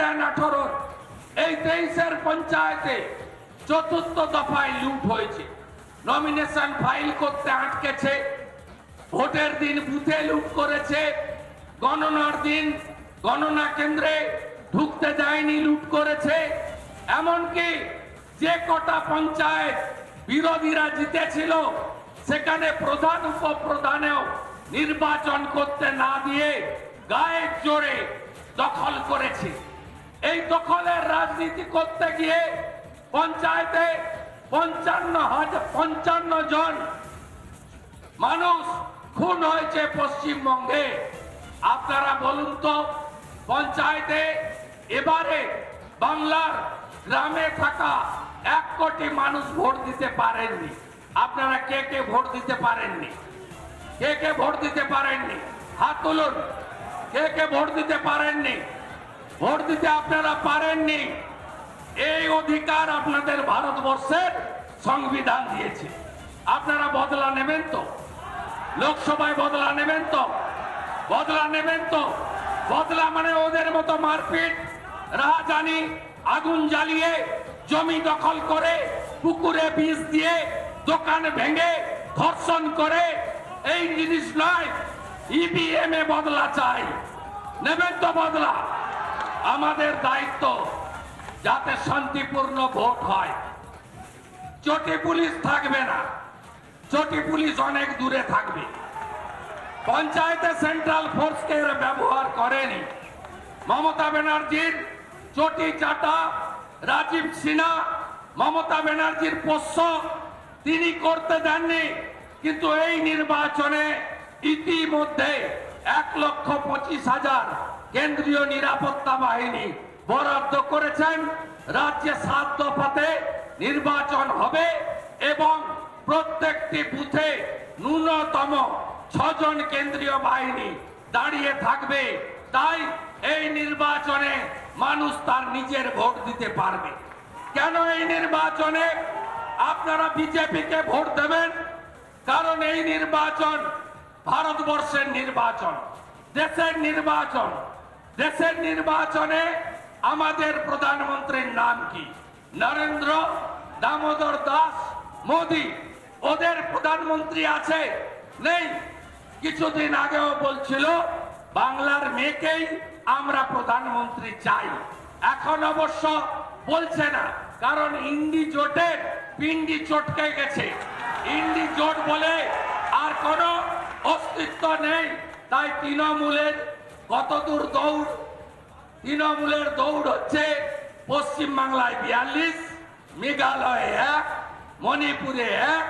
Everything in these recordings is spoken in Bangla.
দেন আঠারোর এই তেইশের পঞ্চায়েতে চতুর্থ দফায় লুট হয়েছে। নমিনেশন ফাইল করতে আটকেছে। ভোটের দিন বুথে লুট করেছে। গণনার দিন গণনা কেন্দ্রে ঢুকতে দেয়নি, লুট করেছে। এমনকি যে কটা পঞ্চায়েত বিরোধীরা জিতেছিল, সেখানে প্রধান উপপ্রধানেও নির্বাচন করতে না দিয়ে গায়ের জোরে দখল করেছে। এই দখলের রাজনীতি করতে গিয়ে পঞ্চায়েতে পঞ্চান্ন হাজার, পঞ্চান্ন জন মানুষ খুন হয়েছে পশ্চিমবঙ্গে। আপনারা বলুন তো, পঞ্চায়েতে এবারে বাংলার গ্রামে থাকা এক কোটি মানুষ ভোট দিতে পারেননি। আপনারা কে কে ভোট দিতে পারেননি? কে কে ভোট দিতে পারেননি? হাত তুলুন। কে কে ভোট দিতে পারেননি? ভোট দিতে আপনারা পারেননি। এই অধিকার আপনাদের ভারতবর্ষের সংবিধান দিয়েছে। আপনারা বদলা নেবেন তো? লোকসভায় বদলা নেবেন তো? বদলা নেবেন তো? বদলা মানে ওদের মতো মারপিট, রাহাজানি, আগুন জ্বালিয়ে, জমি দখল করে, পুকুরে বিষ দিয়ে, দোকান ভেঙে, ধর্ষণ করে, এই জিনিস নয় ইভিএম এ বদলা চাই। নেবেন তো বদলা? আমাদের দায়িত্ব যাতে শান্তিপূর্ণ ভোট হয়। চটি পুলিশ থাকবে না। চটি পুলিশ অনেক দূরে থাকবে। পঞ্চায়েতে সেন্ট্রাল ফোর্সকে ব্যবহার করেনি। মমতা ব্যানার্জির চটি চাটা, রাজীব সিনহা, মমতা ব্যানার্জির পোষ্য, তিনি করতে দেননি। কিন্তু এই নির্বাচনে ইতিমধ্যে এক লক্ষ পঁচিশ হাজার কেন্দ্রীয় নিরাপত্তা বাহিনী বরাদ্দ করেছেন, রাজ্যে সাত দফাতে নির্বাচন হবে এবং প্রত্যেকটি বুথে ন্যূনতম ছজন কেন্দ্রীয় বাহিনী দাঁড়িয়ে থাকবে। তাই এই নির্বাচনে মানুষ তার নিজের ভোট দিতে পারবে। কেন এই নির্বাচনে আপনারা বিজেপিকে ভোট দেবেন? কারণ এই নির্বাচন ভারতবর্ষের নির্বাচন, দেশের নির্বাচন। দেশের নির্বাচনে আমাদের প্রধানমন্ত্রীর নাম কি? নরেন্দ্র, দামোদর দাস, মোদি। ওদের প্রধানমন্ত্রী আছে? নেই। কিছুদিন আগেও বলছিল, বাংলার মেয়েকেই আমরা প্রধানমন্ত্রী চাই। এখন অবশ্য বলছে না, কারণ ইন্ডি জোটের পিন্ডি চটকে গেছে। ইন্ডি জোট বলে আর কোনো অস্তিত্ব নেই। তাই তৃণমূলের কতদূর দৌড়? তৃণমূলের দৌড় হচ্ছে পশ্চিম বাংলায় বিয়াল্লিশ, মেঘালয়ে এক, মণিপুরে এক,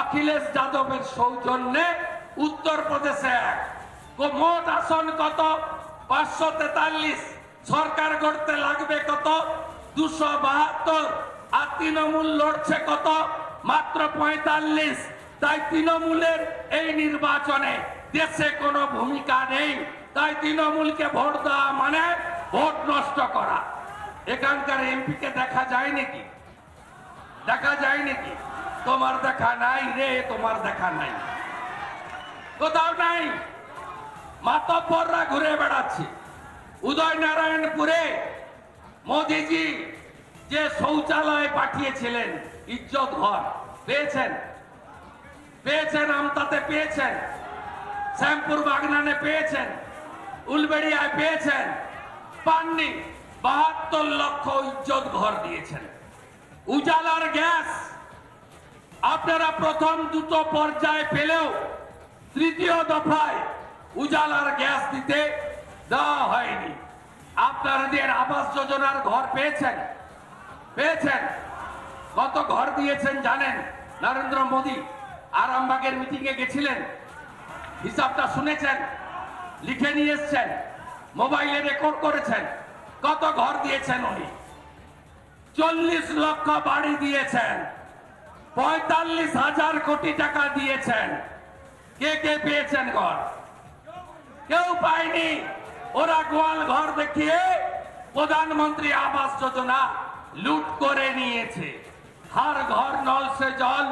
অখিলেশ যাদবের সৌজন্যে উত্তরপ্রদেশে এক। মোট আসন কত? পাঁচশো তেতাল্লিশ। সরকার গড়তে লাগবে কত? দুশো বাহাত্তর। আর তৃণমূল লড়ছে কত? মাত্র পঁয়তাল্লিশ। তাই তৃণমূলের এই নির্বাচনে দেশে কোনো ভূমিকা নেই। তাই তৃণমূলকে ভোট দেওয়া মানে ভোট নষ্ট করা। এখানকার এমপিকে দেখা যায় নাকি? দেখা যায় নাকি? তোমার দেখা নাই রে, তোমার দেখা নাই। কোথাও নাই। মাতব্বররা ঘুরে বেড়াচ্ছে। উদয় নারায়ণপুরে মোদিজি যে শৌচালয় পাঠিয়েছিলেন, ইজ্জত ঘর, পেয়েছেন? পেয়েছেন আমতাতে, পেয়েছেন? শ্যামপুর বাগনানে পেয়েছেন? উলবেড়িয়ায় পেয়েছেন। পাননি, বাহাত্তর লক্ষ ইজ্জত ঘর দিয়েছেন। উজালার গ্যাস, আপনারা প্রথম দুটো পর্যায়ে পেলেও তৃতীয় দফায় উজালার গ্যাস দিতে দেওয়া হয়নি। আপনাদের আবাস যোজনার ঘর পেয়েছেন? পেয়েছেন। কত ঘর দিয়েছেন জানেন? নরেন্দ্র মোদী আরামবাগের মিটিংয়ে গেছিলেন। হিসাবটা শুনেছেন? লিখে নিয়ে এসছেন মোবাইলে রেকর্ড করেছেন, কত ঘর দিয়েছেন উনি? চল্লিশ লক্ষ বাড়ি দিয়েছেন, পঁয়তাল্লিশ হাজার কোটি টাকা দিয়েছেন। কে কে পেয়েছেন ঘর? কেউ পায়নি। ওরা গোয়াল ঘর দেখিয়ে প্রধানমন্ত্রী আবাস যোজনা লুট করে নিয়েছে। হার ঘর নল সে জল,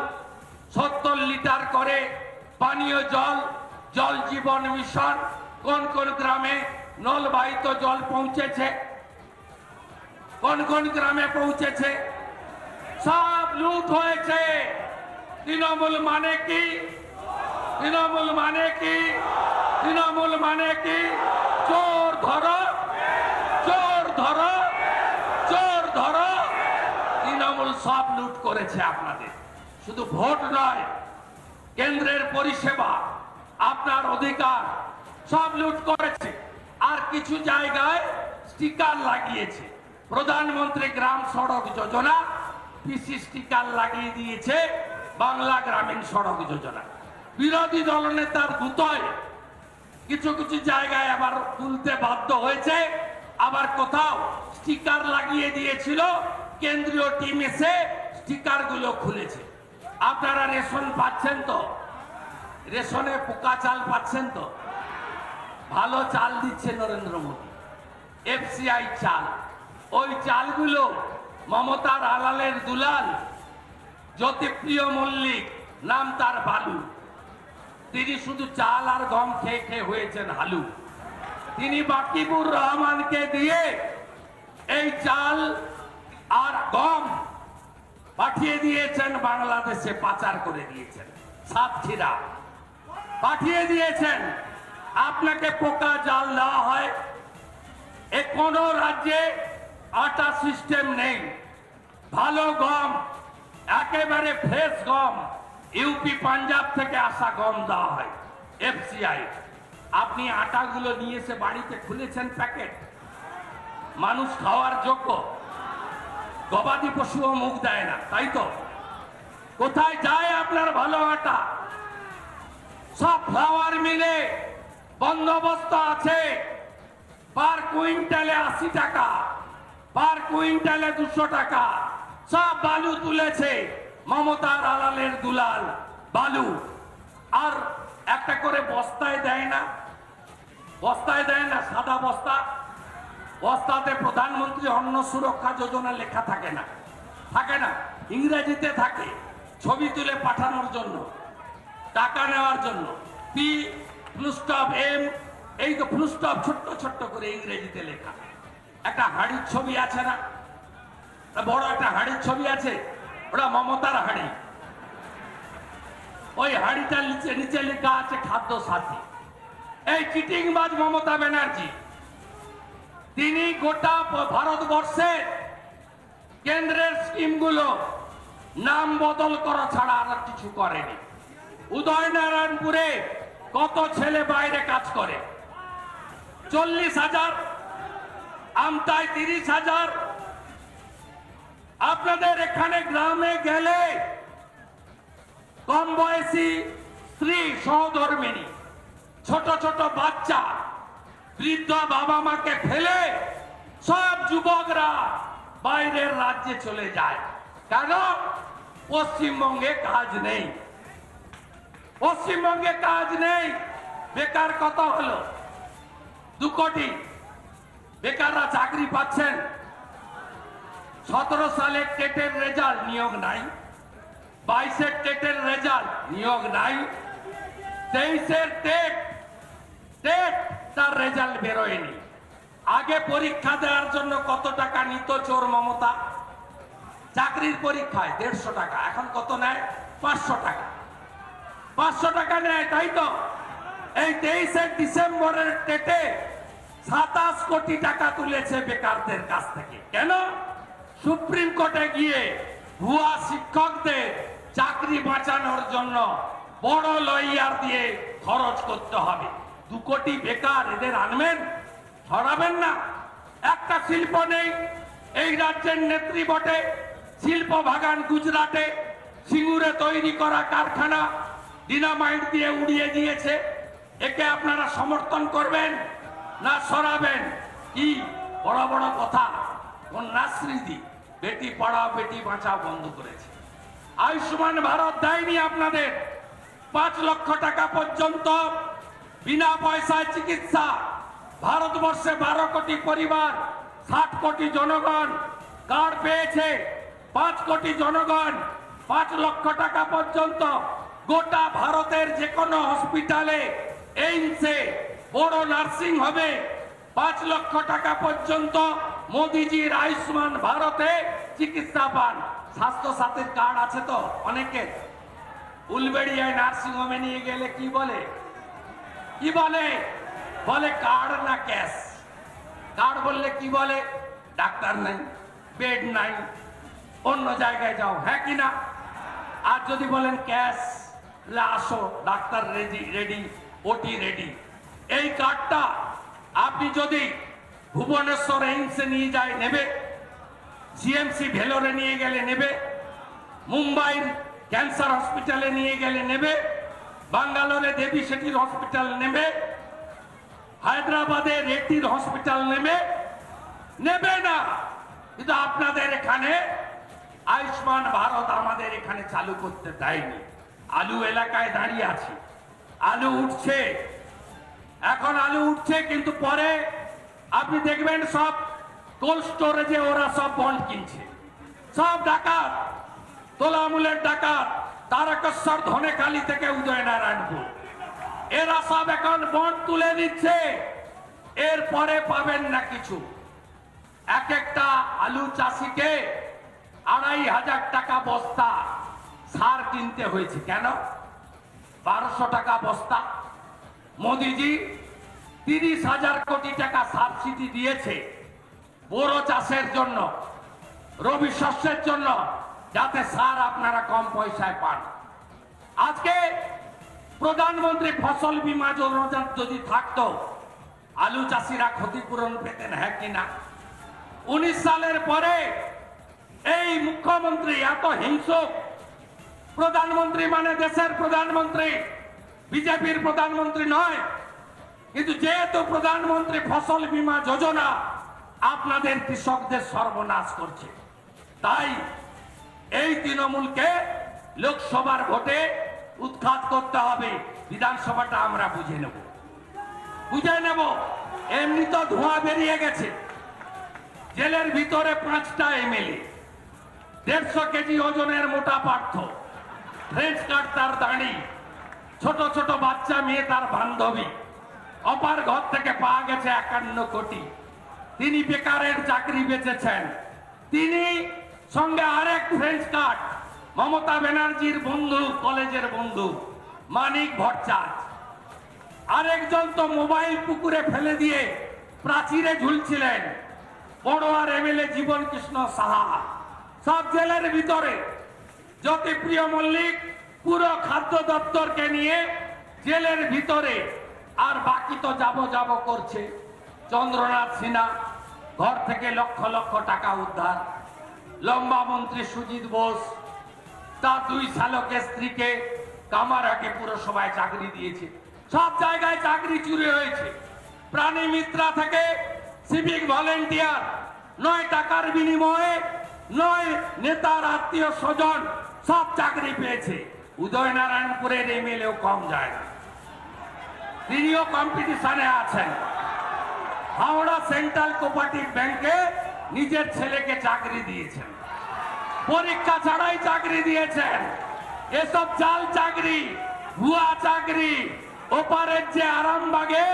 সত্তর লিটার করে পানীয় জল জল জীবন মিশন কোন কোন গ্রামে নলবাহিত জল পৌঁছেছে? কোন কোন গ্রামে পৌঁছেছে? সব লুট হয়েছে। তৃণমূল মানে কি? তৃণমূল মানে কি? তৃণমূল মানে কি? চোর ধরো। চোর ধরো। চোর ধরো। তৃণমূল সব লুট করেছে আপনাদের। শুধু ভোট নয়, কেন্দ্রের পরিষেবা, আপনার অধিকার সব লুট করেছে। আর কিছু জায়গায় স্টিকার লাগিয়েছে। প্রধানমন্ত্রী গ্রাম সড়ক যোজনা পিসি স্টিকার লাগিয়ে দিয়েছে বাংলা গ্রামীণ সড়ক যোজনা। বিরোধী দলনেতার গুতয় কিছু কিছু জায়গায় আবার তুলতে বাধ্য হয়েছে। আবার কোথাও স্টিকার লাগিয়ে দিয়েছিল। কেন্দ্রীয় টিম এসে স্টিকারগুলো খুলেছে। আপনারা রেশন পাচ্ছেন তো? রেশনে পোকা চাল পাচ্ছেন তো? ভালো চাল দিচ্ছে নরেন্দ্র মোদী। এফসিআই চাল। ওই চালগুলো মমতার আলালের দুলাল, জ্যোতিপ্রিয় মল্লিক, নাম তার বালু তিনি শুধু চাল আর গম খেয়ে খেয়ে হয়েছেন হালু। তিনি বাকিবুর রহমানকে দিয়ে এই চাল আর গম পাঠিয়ে দিয়েছেন, বাংলাদেশে পাচার করে দিয়েছেন। সাতক্ষীরা। পাঠিয়ে দিয়েছেন। আপনাকে পোকা জাল দেওয়া হয়। এ কোন রাজ্যে আটা সিস্টেম নেই। ভালো গম, একেবারে ফ্রেশ গম ইউপি পাঞ্জাব থেকে আসা গম দেওয়া হয় এফসিআই আপনি আটাগুলো নিয়ে এসে বাড়িতে খুলেছেন প্যাকেট মানুষ খাওয়ার যোগ্য। গবাদি পশুও মুখ দেয় না, তাই তো? কোথায় যায় আপনার ভালো আটা? সব ফ্লাওয়ার মিলে। বন্দোবস্ত আছে। পার কুইন্টালে আশি টাকা, পার কুইন্টালে দুশো টাকা। সব বালু তুলেছে মমতার আলালের দুলাল বালু। আর একটা করে বস্তায় দেয় না, বস্তায় দেয় না, সাদা বস্তা। বস্তাতে প্রধানমন্ত্রী অন্ন সুরক্ষা যোজনা লেখা থাকে না থাকে না, ইংরেজিতে থাকে। ছবি তুলে পাঠানোর জন্য, টাকা নেওয়ার জন্য। পি ফুলস্টপ এম, এই তো ফুলস্টপ ছোট্ট ছোট্ট করে ইংরেজিতে লেখা। একটা হাড়ির ছবি আছে না? বড় একটা হাড়ির ছবি আছে? ওটা মমতার হাড়ি। ওই হাড়িটার নিচে নিচে লেখা আছে খাদ্য সাথী। এই চিটিংবাজ মমতা ব্যানার্জি, তিনি গোটা ভারতবর্ষে কেন্দ্রের স্কিমগুলো নাম বদল করা ছাড়া আর কিছু করেনি। উদয়নারায়ণপুরে কত ছেলে বাইরে কাজ করে? চল্লিশ হাজার, আমতায় তিরিশ হাজার। আপনাদের এখানে গ্রামে গেলে কম বয়সী স্ত্রী সহধর্মিনী ছোট ছোট বাচ্চা, বৃদ্ধ বাবা মাকে ফেলে সব যুবকরা বাইরের রাজ্যে চলে যায়। কেন? পশ্চিমবঙ্গে কাজ নেই। পশ্চিমবঙ্গে কাজ নেই, বেকার কত হলো? দু কোটি। বেকাররা চাকরি পাচ্ছেন। সতেরো সালে টেটের রেজাল্ট, নিয়োগ নাই। বাইশের টেটের রেজাল্ট, নিয়োগ নাই। তেইশের টেট টেট, তার রেজাল্ট বেরোয়নি। আগে পরীক্ষা দেওয়ার জন্য কত টাকা নিত চোর মমতা? চাকরির পরীক্ষায় দেড়শো টাকা, এখন কত নেয়? পাঁচশো টাকা। পাঁচশো টাকা নেয়, তাই তো? এই তেইশে ডিসেম্বরের টেটে সাতাশ কোটি টাকা তুলেছে বেকারদের কাছ থেকে। কেন? সুপ্রিম কোর্টে গিয়ে ভুয়া শিক্ষকদের চাকরি বাঁচানোর জন্য বড় লয়ার দিয়ে খরচ করতে হবে। দু কোটি বেকার এদের আনবেন সরাবেন না। একটা শিল্প নেই, এই রাজ্যের নেত্রী বটে। শিল্প বাগান গুজরাটে সিঙ্গুরে তৈরি করা কারখানা। ডিনামাইট দিয়ে উড়িয়ে দিয়েছে। একে আপনারা সমর্থন করবেন না সরাবেন? কি বড় বড় কথা। কন্যাশ্রীদি, বেটি পড়াও, বেটি বাঁচাও বন্ধ করেছে। আয়ুষ্মান ভারত দেয়নি আপনাদের। পাঁচ লক্ষ টাকা পর্যন্ত বিনা পয়সায় চিকিৎসা। ভারতবর্ষে বারো কোটি পরিবার, ষাট কোটি জনগণ কার্ড পেয়েছে। পাঁচ কোটি জনগণ পাঁচ লক্ষ টাকা পর্যন্ত গোটা ভারতের যে কোনো হসপিটালে এইমসে বড় নার্সিং হবে। পাঁচ লক্ষ টাকা পর্যন্ত মোদিজির আয়ুষ্মান ভারতে চিকিৎসা পান। স্বাস্থ্য সাথীর কার্ড আছে তো অনেকের উলবেড়িয়ায় নার্সিং হোমে নিয়ে গেলে কি বলে? কি বলে? বলে কার্ড না ক্যাশ? কার্ড বললে কি বলে? ডাক্তার নাই, বেড নাই, অন্য জায়গায় যাও। হ্যাঁ কি না? আর যদি বলেন ক্যাশ আসো, doctor ready ready, OT ready. এই কার্ডটা আপনি যদি ভুবনেশ্বর এইমসে নিয়ে যায়, নেবে। সিএমসি ভেলোরে নিয়ে গেলে নেবে। মুম্বাইয়ের ক্যান্সার হসপিটালে নিয়ে গেলে নেবে। বাঙ্গালোরে দেবী সেটির হসপিটাল নেবে। হায়দ্রাবাদে রেড্ডির হসপিটাল নেবে। নেবে না। কিন্তু আপনাদের এখানে আয়ুষ্মান ভারত আমাদের এখানে চালু করতে দেয়নি। আলু এলাকায় দাঁড়িয়ে আছে। আলু উঠছে। এখন আলু উঠছে, কিন্তু পরে আপনি দেখবেন সব কোল্ড স্টোরেজে ওরা সব বন্ড কিনছে। সব ডাকাত, তোলামূলের ডাকাত, তারকেশ্বর ধনেখালি থেকে উদয়নারায়ণপুর এরা সব এখন বন্ড তুলে দিচ্ছে। এর পরে পাবেন না কিছু। এক একটা আলু চাষিকে আড়াই হাজার টাকা বস্তা সার কিনতে হয়েছে। কেন? বারোশো টাকা বস্তা। মোদিজি তিরিশ হাজার কোটি টাকা সাবসিডি দিয়েছে বড় চাষের জন্য, রবি শস্যের জন্য, যাতে সার আপনারা কম পয়সায় পান। আজকে প্রধানমন্ত্রী ফসল বীমা যোজনা যদি থাকতো, আলু চাষিরা ক্ষতিপূরণ পেতেন হ্যাঁ কিনা উনিশ সালের পরে এই মুখ্যমন্ত্রী এত হিংসুক প্রধানমন্ত্রী মানে দেশের প্রধানমন্ত্রী। বিজেপির প্রধানমন্ত্রী নয়। কিন্তু যেহেতু প্রধানমন্ত্রী ফসল বীমা যোজনা আপনাদের কৃষকদের সর্বনাশ করছে, তাই এই তৃণমূলকে লোকসভার ভোটে উৎখাত করতে হবে। বিধানসভাটা আমরা বুঝে নেব। বুঝে নেব। এমনি তো ধোঁয়া বেরিয়ে গেছে। জেলের ভিতরে পাঁচটা এমএলএ। দেড়শো কেজি ওজনের মোটা পার্থ। ফ্রেঞ্চ কাট তার দাঁড়ি ছোট ছোট বাচ্চা মেয়ে তার বান্ধবী। অপার ঘর থেকে পাওয়া গেছে একান্ন কোটি। তিনি বেকারের চাকরি বেঁচেছেন। তিনি সঙ্গে আরেক ফ্রেঞ্চ কার্ড মমতা ব্যানার্জির বন্ধু, কলেজের বন্ধু, মানিক ভট্টাচার্য। আরেকজন তো মোবাইল পুকুরে ফেলে দিয়ে প্রাচীরে ঝুলছিলেন বড়োয়ার এমএলএ জীবন কৃষ্ণ সাহা। সব জেলের ভিতরে জ্যোতিপ্রিয় মল্লিক, পুরো খাদ্য দপ্তরকে নিয়ে জেলের ভিতরে আর বাকি তো যাব যাব করছে। চন্দ্রনাথ সিনহা, ঘর থেকে লক্ষ লক্ষ টাকা উদ্ধার। লম্বা মন্ত্রী সুজিত বোস, তা দুই শালকের স্ত্রীকে কামারাকে পুরসভায় চাকরি দিয়েছে। সব জায়গায় চাকরি চুরি হয়েছে। প্রাণী মিত্রা থেকে সিভিক ভলেন্টিয়ার নয় টাকার বিনিময়ে নয় নেতার আত্মীয় স্বজন সব চাকরি পেয়েছে। উদয়নারায়ণপুরের এমএলএও কম যায় না। তিনিও কম্পিটিশনে আছেন। হাওড়া সেন্ট্রাল কোপারেটিভ ব্যাংকে নিজের ছেলেকে চাকরি দিয়েছেন। পরীক্ষা ছাড়াই চাকরি দিয়েছেন। এসব জাল চাকরি, ভুয়া চাকরি, ওপারের যে আরামবাগে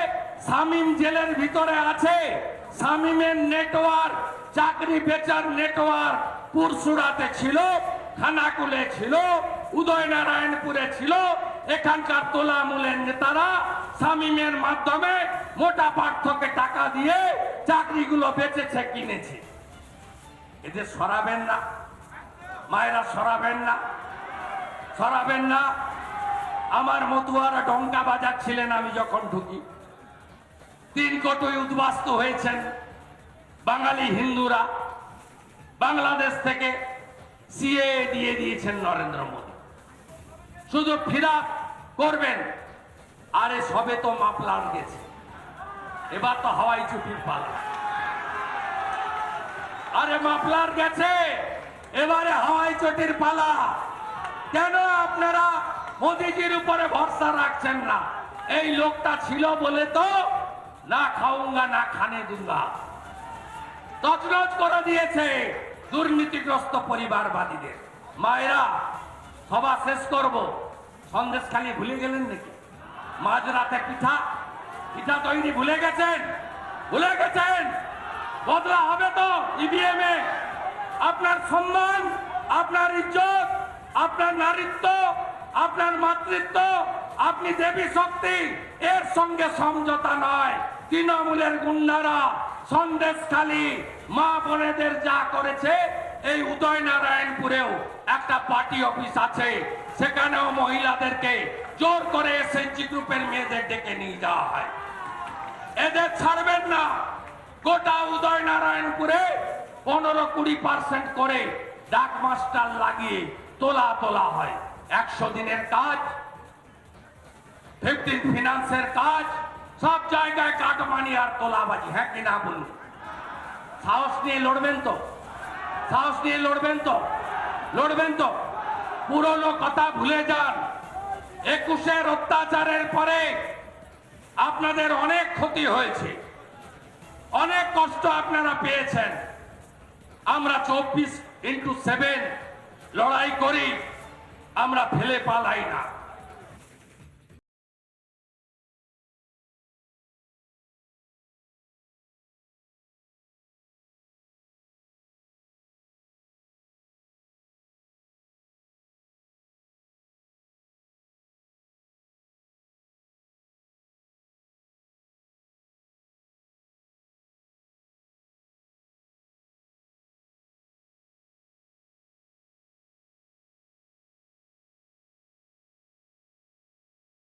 শামিম জেলের ভিতরে আছে, শামিমের নেটওয়ার্ক চাকরি বেচার নেটওয়ার্ক পুরসুরাতে ছিল। খানাকুলে ছিল, উদয়নারায়ণপুরে ছিল, এখানকার তোলামূলের নেতারা শামিমের মাধ্যমে মোটা পার্থকে টাকা দিয়ে চাকরিগুলো বেচেছে, কিনেছে। এদের সরাবেন না, মায়েরা সরাবেন না সরাবেন না। আমার মতুয়ারা ডঙ্কা বাজাচ্ছিলেন, আমি যখন ঢুকি। তিন কোটি উদ্বাস্ত হয়েছেন বাঙালি হিন্দুরা। বাংলাদেশ থেকে সিএ দিয়ে দিয়েছেন নরেন্দ্র মোদী। শুধু ফিরাপ করবেন। আরে সবে তো মাপলার গেছে। এবার তো হাওয়াই ছুটির পালা। আরে মাপলার গেছে। এবারে হাওয়াই চটির পালা। কেন আপনারা মোদিজির উপরে ভরসা রাখছেন না? এই লোকটা ছিল বলে তো না খাউঙ্গা না খানে দুঙ্গা। তছনছ করে দিয়েছে। দুর্নীতিগ্রস্ত পরিবারবাদীদের। মায়েরা, সভা শেষ করব। সন্দেশ খালি ভুলে গেলেন নাকি? মাঝরাতে পিঠা পিঠা তৈরি ভুলে গেছেন। ভুলে গেছেন। বদলা হবে তো ইভিএম এ। আপনার সম্মান, আপনার ইজ্জত, আপনার নারীত্ব, আপনার মাতৃত্ব, আপনি দেবী শক্তি, এর সঙ্গে সমঝোতা নয়। তৃণমূলের গুন্ডারা সন্দেশখালী মা বোনেদের যা করেছে, এই উদয় নারায়ণপুরেও একটা পার্টি অফিস আছে। সেখানেও মহিলাদেরকে জোর করে এসএনজি গ্রুপের মেয়েদের ডেকে নিয়ে যাওয়া হয়। এদের ছাড়বেন না। গোটা উদয় নারায়ণপুরে পনেরো কুড়ি পার্সেন্ট করে ডাক মাস্টার লাগিয়ে তোলা তোলা হয়। একশো দিনের কাজ ফিফটিন ফিনান্সের কাজ সব জায়গায় কাটমানি আর তোলাবাজি হ্যাঁ কি না বলুন? সাহস নিয়ে লড়বেন তো? সাহস নিয়ে লড়বেন তো? লড়বেন তো? পুরনো কথা ভুলে যান। একুশের অত্যাচারের পরে আপনাদের অনেক ক্ষতি হয়েছে। অনেক কষ্ট আপনারা পেয়েছেন। আমরা চব্বিশ ইন্টু সেভেন লড়াই করি, আমরা ফেলে পালাই না।